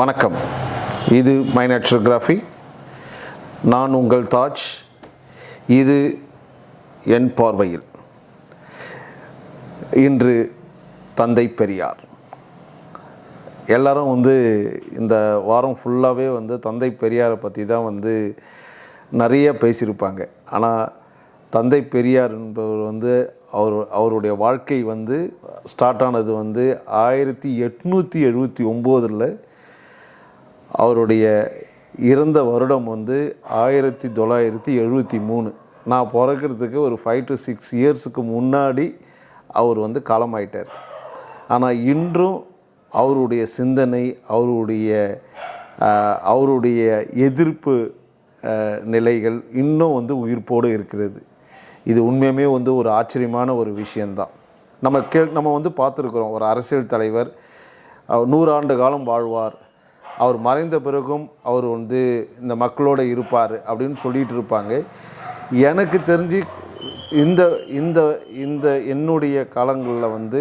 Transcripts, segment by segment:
வணக்கம். இது மைனாட்ரோகிராஃபி நான் உங்கள் தாஜ். இது என் பார்வையில். இன்று தந்தை பெரியார். எல்லாரும் வந்து இந்த வாரம் ஃபுல்லாகவே வந்து தந்தை பெரியாரை பற்றி தான் வந்து நிறைய பேசியிருப்பாங்க. ஆனால் தந்தை பெரியார் என்பவர் வந்து அவர் அவருடைய வாழ்க்கை வந்து ஸ்டார்ட் ஆனது வந்து ஆயிரத்தி எட்நூற்றி எழுபத்தி ஒம்போதில் அவருடைய இறந்த வருடம் வந்து ஆயிரத்தி தொள்ளாயிரத்தி எழுபத்தி மூணு. நான் பிறக்கிறதுக்கு ஒரு ஃபைவ் டு சிக்ஸ் இயர்ஸுக்கு முன்னாடி அவர் வந்து காலமாயிட்டார். ஆனால் இன்றும் அவருடைய சிந்தனை அவருடைய அவருடைய எதிர்ப்பு நிலைகள் இன்னும் வந்து உயிர்ப்போடு இருக்கிறது. இது உண்மையுமே வந்து ஒரு ஆச்சரியமான ஒரு விஷயந்தான் நம்ம கே நம்ம வந்து பார்த்துருக்குறோம் ஒரு அரசியல் தலைவர் நூறாண்டு காலம் வாழ்வார். அவர் மறைந்த பிறகும் அவர் வந்து இந்த மக்களோடு இருப்பார் அப்படின்னு சொல்லிட்டு இருப்பாங்க. எனக்கு தெரிஞ்சு இந்த இந்த இந்த என்னுடைய காலங்களில் வந்து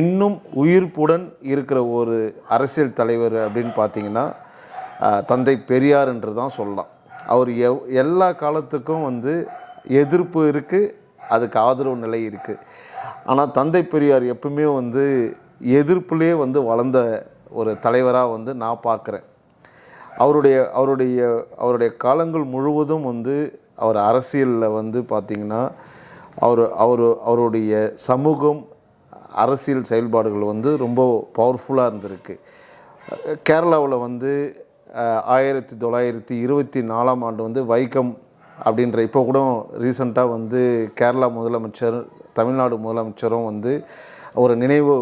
இன்னும் உயிர்ப்புடன் இருக்கிற ஒரு அரசியல் தலைவர் அப்படின்னு பார்த்தீங்கன்னா தந்தை பெரியார் என்று தான் சொல்லலாம். அவர் எவ் எல்லா காலத்துக்கும் வந்து எதிர்ப்பு இருக்குது அதுக்கு ஆதரவு நிலை இருக்குது ஆனால் தந்தை பெரியார் எப்பவுமே வந்து எதிர்ப்புலேயே வந்து வளர்ந்த ஒரு தலைவராக வந்து நான் பார்க்குறேன். அவருடைய அவருடைய அவருடைய காலங்கள் முழுவதும் வந்து அவர் அரசியலில் வந்து பார்த்திங்கன்னா அவர் அவர் அவருடைய சமூகம் அரசியல் செயல்பாடுகள் வந்து ரொம்ப பவர்ஃபுல்லாக இருந்திருக்கு. கேரளாவில் வந்து ஆயிரத்தி தொள்ளாயிரத்தி இருபத்தி நாலாம் ஆண்டு வந்து வைக்கம் அப்படின்ற இப்போ கூட ரீசண்டாக வந்து கேரளா முதலமைச்சர் தமிழ்நாடு முதலமைச்சரும் வந்து ஒரு நினைவு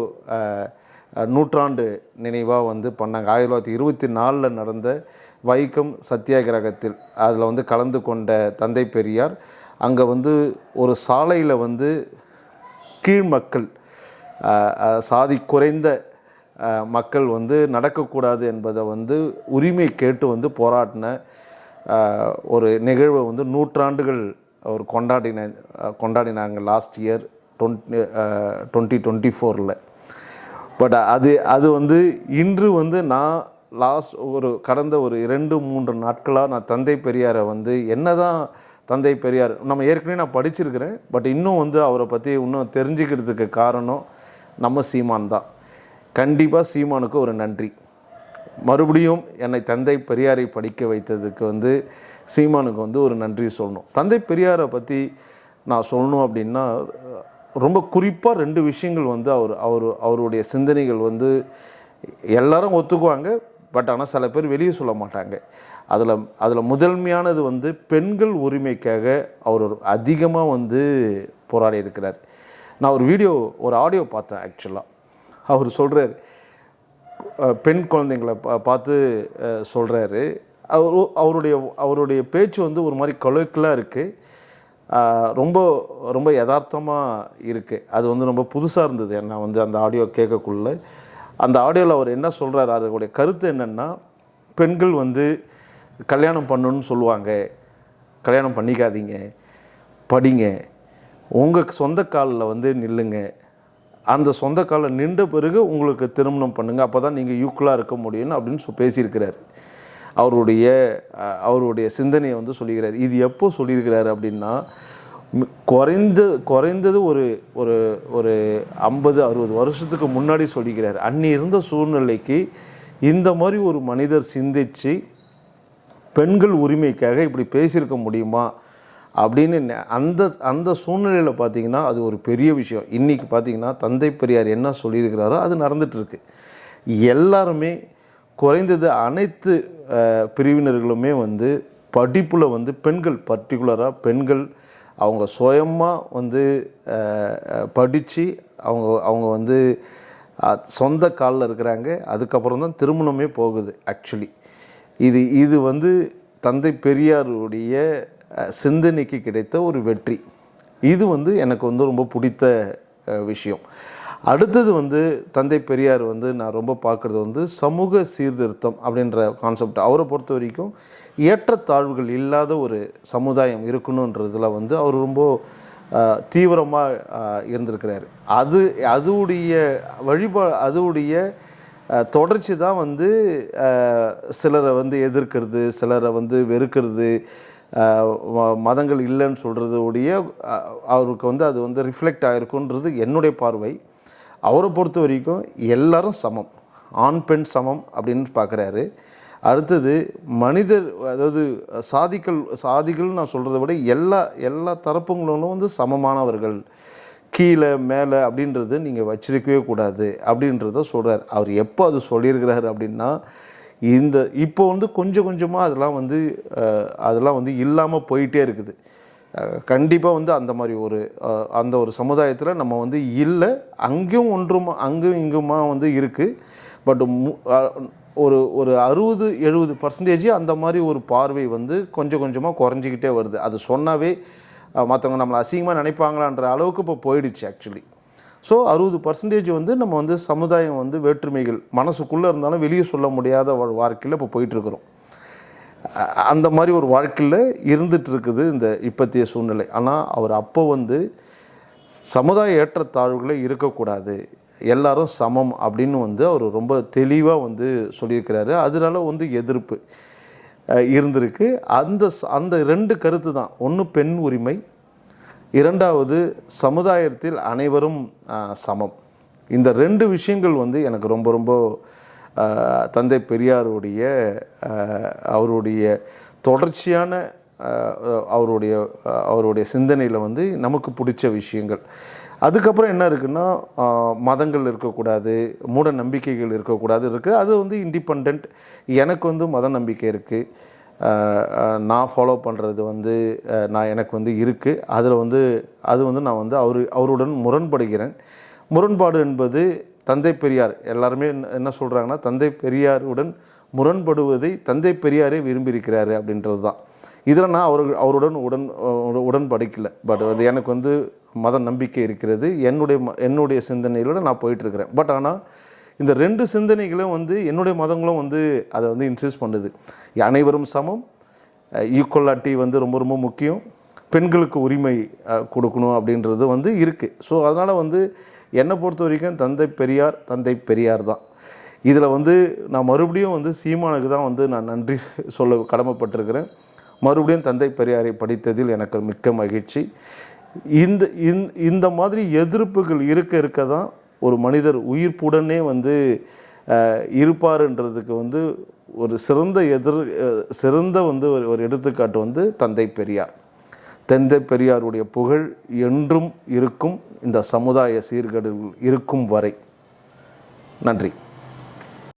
நூற்றாண்டு நினைவாக வந்து பண்ணாங்க. ஆயிரத்தி தொள்ளாயிரத்தி இருபத்தி நாலில் நடந்த வைக்கம் சத்தியாகிரகத்தில் அதில் வந்து கலந்து கொண்ட தந்தை பெரியார் அங்கே வந்து ஒரு சாலையில் வந்து கீழ் மக்கள் சாதி குறைந்த மக்கள் வந்து நடக்கக்கூடாது என்பதை வந்து உரிமை கேட்டு வந்து போராடின ஒரு நிகழ்வை வந்து நூற்றாண்டுகள் அவர் கொண்டாடின கொண்டாடினாங்க last year twenty twenty twenty ஃபோரில் பட் uh, அது அது வந்து இன்று வந்து நான் லாஸ்ட் ஒரு கடந்த ஒரு இரண்டு மூன்று நாட்களாக நான் தந்தை பெரியாரை வந்து என்ன தான் தந்தை பெரியார் நம்ம ஏற்கனவே நான் படிச்சிருக்கிறேன் பட் இன்னும் வந்து அவரை பற்றி இன்னும் தெரிஞ்சுக்கிறதுக்கு காரணம் நம்ம சீமான் தான். கண்டிப்பாக சீமானுக்கு ஒரு நன்றி. மறுபடியும் என்னை தந்தை பெரியாரை படிக்க வைத்ததுக்கு வந்து சீமானுக்கு வந்து ஒரு நன்றி சொல்லணும். தந்தை பெரியாரை பற்றி நான் சொல்லணும் அப்படின்னா ரொம்ப குறிப்பாக ரெண்டு விஷயங்கள் வந்து அவர் அவர் அவருடைய சிந்தனைகள் வந்து எல்லாரும் ஒத்துக்குவாங்க பட் ஆனால் சில பேர் வெளியே சொல்ல மாட்டாங்க. அதில் அதில் முதன்மையானது வந்து பெண்கள் உரிமைக்காக அவர் அதிகமாக வந்து போராடி இருக்கிறார். நான் ஒரு வீடியோ ஒரு ஆடியோ பார்த்தேன் ஆக்சுவலாக அவர் சொல்கிறார் பெண் குழந்தைங்களை பா பார்த்து சொல்கிறாரு அவர் அவருடைய அவருடைய பேச்சு வந்து ஒரு மாதிரி கலோக்கலாக இருக்குது ரொம்ப ரொம்ப யதார்த்தமாக இருக்குது அது வந்து ரொம்ப புதுசாக இருந்தது. நான் வந்து அந்த ஆடியோ கேட்கக்குள்ள. அந்த ஆடியோவில் அவர் என்ன சொல்கிறாரு அதோடைய கருத்து என்னென்னா பெண்கள் வந்து கல்யாணம் பண்ணணும்னு சொல்லுவாங்க. கல்யாணம் பண்ணிக்காதீங்க. படிங்க. உங்கள் சொந்த காலில் வந்து நில்லுங்க. அந்த சொந்த காலில் நின்ற பிறகு உங்களுக்கு திருமணம் பண்ணுங்கள் அப்போ தான் நீங்கள் யூக்குவலாக இருக்க முடியும்னு அப்படின்னு பேசியிருக்கிறார் பேசியிருக்கிறாரு. அவருடைய அவருடைய சிந்தனையை வந்து சொல்லிக்கிறார் இது எப்போ சொல்லியிருக்கிறாரு அப்படின்னா குறைந்த குறைந்தது ஒரு ஒரு ஒரு ஐம்பது அறுபது வருஷத்துக்கு முன்னாடி சொல்லிக்கிறார். அன்னி இருந்த சூழ்நிலைக்கு இந்த மாதிரி ஒரு மனிதர் சிந்திச்சு பெண்கள் உரிமைக்காக இப்படி பேசியிருக்க முடியுமா அப்படின்னு நெ- அந்த அந்த சூழ்நிலையில் பார்த்தீங்கன்னா அது ஒரு பெரிய விஷயம். இன்றைக்கி பார்த்தீங்கன்னா தந்தை பெரியார் என்ன சொல்லியிருக்கிறாரோ அது நடந்துகிட்ருக்கு எல்லாருமே குறைந்தது அனைத்து பிரிவினர்களுமே வந்து படிப்பில் வந்து பெண்கள் பர்டிகுலராக பெண்கள் அவங்க சுயமாக வந்து படித்து அவங்க அவங்க வந்து சொந்த காலில் இருக்கிறாங்க. அதுக்கப்புறம் தான் திருமணமே போகுது ஆக்சுவலி இது இது வந்து தந்தை பெரியாருடைய சிந்தனைக்கு கிடைத்த ஒரு வெற்றி. இது வந்து எனக்கு வந்து ரொம்ப பிடித்த விஷயம். அடுத்தது வந்து தந்தை பெரியார் வந்து நான் ரொம்ப பார்க்குறது வந்து சமூக சீர்திருத்தம் அப்படின்ற கான்செப்ட் அவரை பொறுத்த வரைக்கும் ஏற்றத்தாழ்வுகள் இல்லாத ஒரு சமுதாயம் இருக்கணுன்றதுல வந்து அவர் ரொம்ப தீவிரமாக இருந்திருக்கிறார். அது அதுவுடைய வழிபா அதுவுடைய தொடர்ச்சி தான் வந்து சிலரை வந்து எதிர்க்கிறது சிலரை வந்து வெறுக்கிறது ம- மதங்கள் இல்லைன்னு சொல்கிறது உடைய அவருக்கு வந்து அது வந்து ரிஃப்ளெக்ட் ஆகிருக்குன்றது என்னுடைய பார்வை. அவரை பொறுத்த வரைக்கும் எல்லாரும் சமம். ஆண் பெண் சமம் அப்படின்னு பார்க்குறாரு. அடுத்தது மனிதர் அதாவது சாதிகள் சாதிகள்னு நான் சொல்கிறத விட எல்லா எல்லா தரப்புங்களும் வந்து சமமானவர்கள். கீழே மேலே அப்படின்றது நீங்கள் வச்சிருக்கவே கூடாது அப்படின்றத சொல்கிறார் அவர் எப்போ அது சொல்லியிருக்கிறாரு அப்படின்னா இந்த இப்போ வந்து கொஞ்சம் கொஞ்சமாக அதெல்லாம் வந்து அதெல்லாம் வந்து இல்லாமல் போயிட்டே இருக்குது. கண்டிப்பாக வந்து அந்த மாதிரி ஒரு அந்த ஒரு சமுதாயத்தில் நம்ம வந்து இல்லை அங்கேயும் ஒன்றுமா அங்கேயும் இங்குமா வந்து இருக்குது பட் ஒரு ஒரு அறுபது எழுபது பர்சன்டேஜ் அந்த மாதிரி ஒரு பார்வை வந்து கொஞ்சம் கொஞ்சமாக குறைஞ்சிக்கிட்டே வருது. அது சொன்னாவே மற்றவங்க நம்மளை அசிங்கமாக நினைப்பாங்களான்ற அளவுக்கு இப்போ போயிடுச்சு ஆக்சுவலி ஸோ அறுபது பர்சன்டேஜ் வந்து நம்ம வந்து சமுதாயம் வந்து வேற்றுமைகள் மனசுக்குள்ளே இருந்தாலும் வெளியே சொல்ல முடியாத வாழ்க்கையில் இப்போ போயிட்டுருக்குறோம் அந்த மாதிரி ஒரு வாழ்க்கையில் இருந்துட்டு இருக்குது இந்த இப்பத்திய சூழ்நிலை. ஆனால் அவர் அப்போ வந்து சமுதாய ஏற்றத்தாழ்வுகளே இருக்கக்கூடாது எல்லாரும் சமம் அப்படின்னு வந்து அவர் ரொம்ப தெளிவாக வந்து சொல்லியிருக்கிறாரு. அதனால வந்து எதிர்ப்பு இருந்திருக்கு. அந்த அந்த ரெண்டு கருத்து தான். ஒன்று பெண் உரிமை இரண்டாவது சமுதாயத்தில் அனைவரும் சமம். இந்த ரெண்டு விஷயங்கள் வந்து எனக்கு ரொம்ப ரொம்ப தந்தை பெரியாருடைய அவருடைய தொடர்ச்சியான அவருடைய அவருடைய சிந்தனையில் வந்து நமக்கு பிடிச்ச விஷயங்கள். அதுக்கப்புறம் என்ன இருக்குன்னா மதங்கள் இருக்கக்கூடாது மூட நம்பிக்கைகள் இருக்கக்கூடாது இருக்குது அது வந்து இண்டிபெண்ட் எனக்கு வந்து மத நம்பிக்கை இருக்குது நான் ஃபாலோ பண்ணுறது வந்து நான் எனக்கு வந்து இருக்குது அதில் வந்து அது வந்து நான் வந்து அவர் அவருடன் முரண்படுகிறேன். முரண்பாடு என்பது தந்தை பெரியார் எல்லாருமே என்ன- சொல்கிறாங்கன்னா தந்தை பெரியாருடன் முரண்படுவதை தந்தை பெரியாரே விரும்பியிருக்கிறாரு அப்படின்றது தான் இதில் நான் அவர் அவருடன் உடன் அஹ் உடன்படிக்கல. பட் அது எனக்கு வந்து மத நம்பிக்கை இருக்கிறது. என்னுடைய ம- என்னுடைய சிந்தனையிலோட நான் போயிட்டுருக்கிறேன். பட் ஆனால் இந்த ரெண்டு சிந்தனைகளும் வந்து என்னுடைய மதங்களும் வந்து அதை வந்து இன்சிஸ்ட் பண்ணுது. அனைவரும் சமம். ஈக்குவலாட்டி வந்து ரொம்ப ரொம்ப முக்கியம். பெண்களுக்கு உரிமை கொடுக்கணும் அப்படின்றது வந்து இருக்குது ஸோ அதனால் வந்து என்னை பொறுத்த வரைக்கும் தந்தை பெரியார் தந்தை பெரியார் தான். இதில் வந்து நான் மறுபடியும் வந்து சீமானுக்கு தான் வந்து நான் நன்றி சொல்ல கடமைப்பட்டிருக்கிறேன். மறுபடியும் தந்தை பெரியாரை படித்ததில் எனக்கு மிக்க மகிழ்ச்சி. இந்த இந்த- இந்த மாதிரி எதிர்ப்புகள் இருக்க இருக்க தான் ஒரு மனிதர் உயிர்ப்புடனே வந்து இருப்பாருன்றதுக்கு வந்து ஒரு சிறந்த எதிர் சிறந்த வந்து ஒரு ஒரு எடுத்துக்காட்டு வந்து தந்தை பெரியார். தெந்தை பெரியாருடைய புகழ் என்றும் இருக்கும். இந்த சமுதாய சீர்கேடுகள் இருக்கும் வரை. நன்றி.